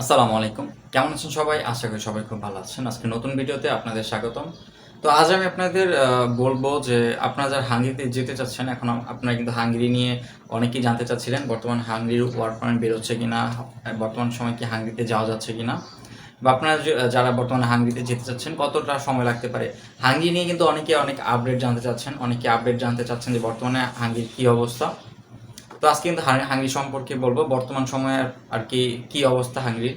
আসসালামু আলাইকুম। কেমন আছেন সবাই? আশা করি সবাই খুব ভালো আছেন। আজকে নতুন ভিডিওতে আপনাদের স্বাগতম। তো আজ আমি আপনাদের বলব যে আপনারা যারা হাঙ্গেরিতে যেতে চাচ্ছেন, এখন আপনারা কিন্তু হাঙ্গেরি নিয়ে অনেকেই জানতে চাচ্ছিলেন, বর্তমান হাঙ্গেরির ওয়ার্ক পারমিট বেরোচ্ছে কিনা, বর্তমান সময় কি হাঙ্গেরিতে যাওয়া যাচ্ছে কিনা, বা আপনারা যারা বর্তমানে হাঙ্গেরিতে যেতে চাচ্ছেন, কতটা সময় লাগতে পারে? হাঙ্গি নিয়ে কিন্তু অনেকে অনেক আপডেট জানতে চাচ্ছেন, অনেকে আপডেট জানতে চাচ্ছেন যে বর্তমানে হাঙ্গির কি অবস্থা। তো আজকে কিন্তু হাং- হাঙ্গেরি সম্পর্কে বলব। বর্তমান সময়ে আর- কি কি অবস্থা হাঙ্গেরির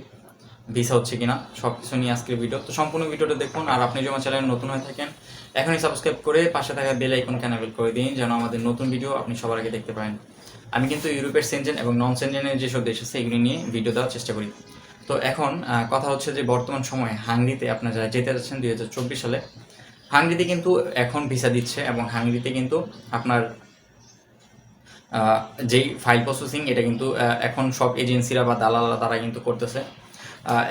ভিসা হচ্ছে কিনা? সব কিছু নিয়ে আজকের ভিডিও তো সম্পূর্ণ ভিডিওটা দেখুন। আর আপনি যদি আমার চ্যানেল নতুন হয়ে থাকেন, এখনই সাবস্ক্রাইব করে পাশে থাকা বেল আইকন ক্যানাবেল করে দিন, যেন আমাদের নতুন ভিডিও আপনি সবার আগে দেখতে পারেন। আমি কিন্তু ইউরোপের সেনজেন এবং নন সেনজেনের যেসব দেশ আছে, এগুলি নিয়ে ভিডিও দেওয়ার চেষ্টা করি। তো এখন কথা হচ্ছে যে বর্তমান সময়ে হাঙ্গরিতে আপনারা যারা যেতে যাচ্ছেন দুই হাজার চব্বিশ সালে হাঙ্গেরিতে কিন্তু এখন ভিসা দিচ্ছে এবং হাঙ্গরিতে কিন্তু আপনার যেই ফাইল প্রসেসিং এটা কিন্তু এখন সব এজেন্সিরা বা দালালরা তারা কিন্তু করতেছে।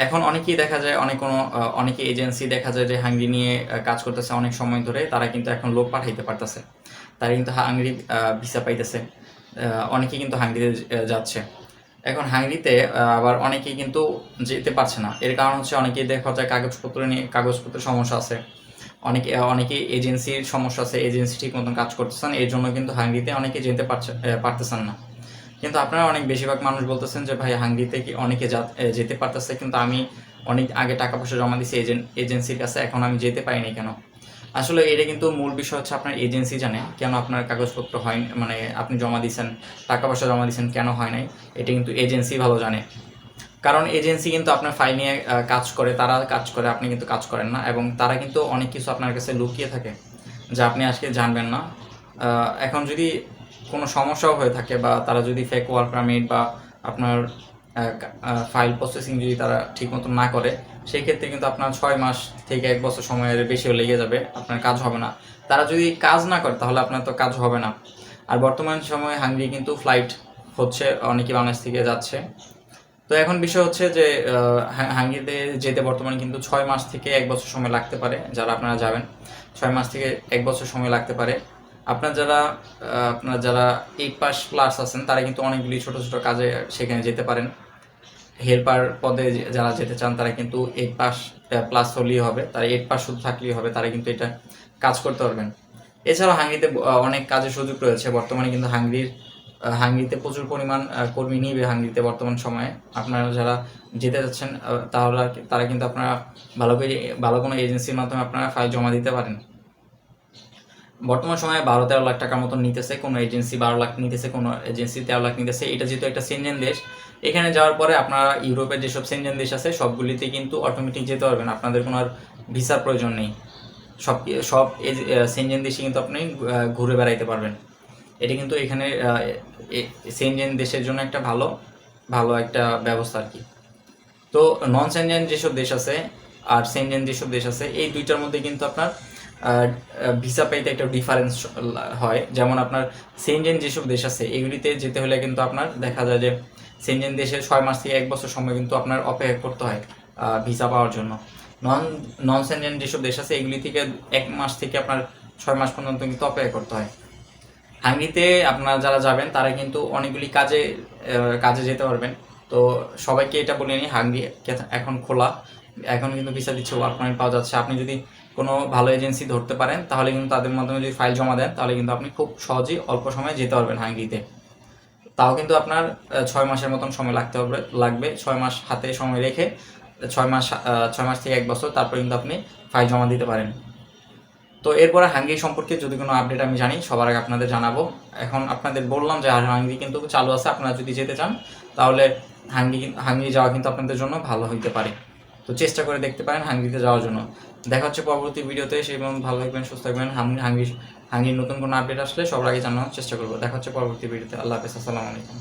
এখন অনেকেই দেখা যায়, অনেক কোনো অনেকে এজেন্সি দেখা যায় যে হাঙ্গরি নিয়ে কাজ করতেছে অনেক সময় ধরে, তারা কিন্তু এখন লোক পাঠাইতে পারতেছে। তারা কিন্তু হাঙ্গরি ভিসা পাইতেছে। অনেকে কিন্তু হাঙ্গরিতে যাচ্ছে। এখন হাঙ্গরিতে আবার অনেকেই কিন্তু যেতে পারছে না। এর কারণ হচ্ছে অনেকেই দেখা যায় কাগজপত্র নিয়ে, কাগজপত্রের সমস্যা আছে। অনেকে অনেকে এজেন্সির সমস্যা আছে এজেন্সি ঠিক মতন কাজ করতেছেন, এর জন্য কিন্তু হাঙ্গরিতে অনেকে যেতে পারতেছেন না। কিন্তু আপনারা অনেক বেশিরভাগ মানুষ বলতেছেন যে, ভাই হাঙ্গরিতে কি অনেকে যেতে পারতেছে? কিন্তু আমি অনেক আগে টাকা পয়সা জমা দিয়েছি এজেন্ট এজেন্সির কাছে, এখন আমি যেতে পারিনি কেন? আসলে এটা কিন্তু মূল বিষয় হচ্ছে আপনার এজেন্সি জানে কেন আপনার কাগজপত্র হয় মানে আপনি জমা দিয়েছেন, টাকা পয়সা জমা দিয়েছেন কেন হয় নাই, এটা কিন্তু এজেন্সি ভালো জানে। কারণ এজেন্সি কিন্তু আপনার ফাইল নিয়ে কাজ করে, তারা কাজ করে, আপনি কিন্তু কাজ করেন না এবং তারা কিন্তু অনেক কিছু আপনার কাছে লুকিয়ে থাকে যা আপনি আজকে জানবেন না। এখন যদি কোনো সমস্যাও হয়ে থাকে বা তারা যদি ফেক ওয়ার্ক পারমিট বা আপনার ফাইল প্রসেসিং যদি তারা ঠিক মতো না করে, সেই ক্ষেত্রে কিন্তু আপনার ছয় মাস থেকে এক বছর সময়ের বেশিও লেগে যাবে, আপনার কাজ হবে না। তারা যদি কাজ না করে, তাহলে আপনার তো কাজ হবে না। আর বর্তমান সময়ে হাঙ্গরি কিন্তু ফ্লাইট হচ্ছে অনেকে বাংলাদেশ থেকে যাচ্ছে। তো এখন বিষয় হচ্ছে যে আহ, হা- হাঙ্গেরিতে যেতে বর্তমানে কিন্তু ছয় মাস থেকে এক বছর সময় লাগতে পারে যারা আপনারা যাবেন। ছয় মাস থেকে এক বছর সময় লাগতে পারে। আপনার যারা আপনার যারা এইট পাস প্লাস আছেন তারা কিন্তু অনেকগুলি ছোট ছোট কাজে সেখানে যেতে পারেন। হেল্পার পদে যারা যেতে চান তারা কিন্তু এইট পাস প্লাস হলেই হবে। তারা এইট পাস শুধু থাকলেই হবে তারা কিন্তু এটা কাজ করতে পারবেন। এছাড়াও আহ, অনেক কাজের সুযোগ রয়েছে। বর্তমানে কিন্তু হাঙ্গরির আহ, হাঙ্গরিতে প্রচুর পরিমাণ কর্মী নিবে হাঙ্গরিতে বর্তমান সময়ে। আপনারা যারা যেতে যাচ্ছেন তাহলে তারা কিন্তু আপনারা ভালো করে, ভালো কোনো এজেন্সির মাধ্যমে আপনারা ফাইল জমা দিতে পারেন। বর্তমান সময়ে বারো তেরো লাখ টাকার মতন নিতেছে কোনো এজেন্সি, বারো লাখ নিতেছে কোনো এজেন্সি, তেরো লাখ নিতেছে। এটা যেহেতু একটা সেনজেন দেশ, এখানে যাওয়ার পরে আপনারা ইউরোপের যেসব সেনজেন দেশ আছে, সবগুলিতে কিন্তু অটোমেটিক যেতে পারবেন। আপনাদের কোনো আর ভিসার প্রয়োজন নেই। সব সব সেনজেন দেশে কিন্তু আপনি ঘুরে বেড়াইতে পারবেন। এটা কিন্তু এখানে সেনজেন দেশের জন্য একটা ভালো ভালো একটা ব্যবস্থা আর কি। তো নন সেনজেন যেসব দেশ আছে আর সেনজেন যেসব দেশ আছে, এই দুইটার মধ্যে কিন্তু আপনার ভিসা পাইতে একটা ডিফারেন্স হয়। যেমন আপনার সেনজেন যেসব দেশ আছে, এগুলিতে যেতে হলে কিন্তু আপনার দেখা যায় যে সেনজেন দেশে ছয় মাস থেকে এক বছর সময় কিন্তু আপনার অপেক্ষা করতে হয় ভিসা পাওয়ার জন্য। নন নন সেনজেন যেসব দেশ আছে, এগুলি থেকে এক মাস থেকে আপনার ছয় মাস পর্যন্ত কিন্তু অপেক্ষা করতে হয়। হাঙ্গিতে আপনারা যারা যাবেন, তারা কিন্তু অনেকগুলি কাজে কাজে যেতে পারবেন। তো সবাইকে এটা বলে নিই, হাঙ্গি এখন খোলা। এখন কিন্তু ভিসা দিচ্ছে ওয়ার্ক পারমিট পাওয়া যাচ্ছে। আপনি যদি কোনো ভালো এজেন্সি ধরতে পারেন, তাহলে কিন্তু তাদের মাধ্যমে যদি ফাইল জমা দেন, তাহলে কিন্তু আপনি খুব সহজেই অল্প সময়ে যেতে পারবেন হাঙ্গিতে। তাও কিন্তু আপনার ছয় মাসের মতন সময় লাগতে হবে লাগবে। ছয় মাস হাতে সময় রেখে, ছয় মাস ছয় মাস থেকে এক বছর, তারপর কিন্তু আপনি ফাইল জমা দিতে পারেন। তো এরপরে হাঙ্গি সম্পর্কে যদি কোনো আপডেট আমি জানি, সবার আগে আপনাদের জানাব। এখন আপনাদের বললাম যে আর হাঙ্গি কিন্তু চালু আছে, আপনারা যদি যেতে চান, তাহলে হাঙ্গেরি হাঙ্গি যাওয়া কিন্তু আপনাদের জন্য ভালো হইতে পারে। তো চেষ্টা করে দেখতে পারেন হাঙ্গিতে যাওয়ার জন্য। দেখা হচ্ছে পরবর্তী ভিডিওতে সেই ভালো থাকবেন, সুস্থ থাকবেন। হাঙ্গি হাঙ্গি হাঙ্গির নতুন কোনো আপডেট আসলে সবার আগে জানানোর চেষ্টা করব। দেখা হচ্ছে পরবর্তী ভিডিওতে। আল্লাহ হাফেজ, আসসালামু আলাইকুম।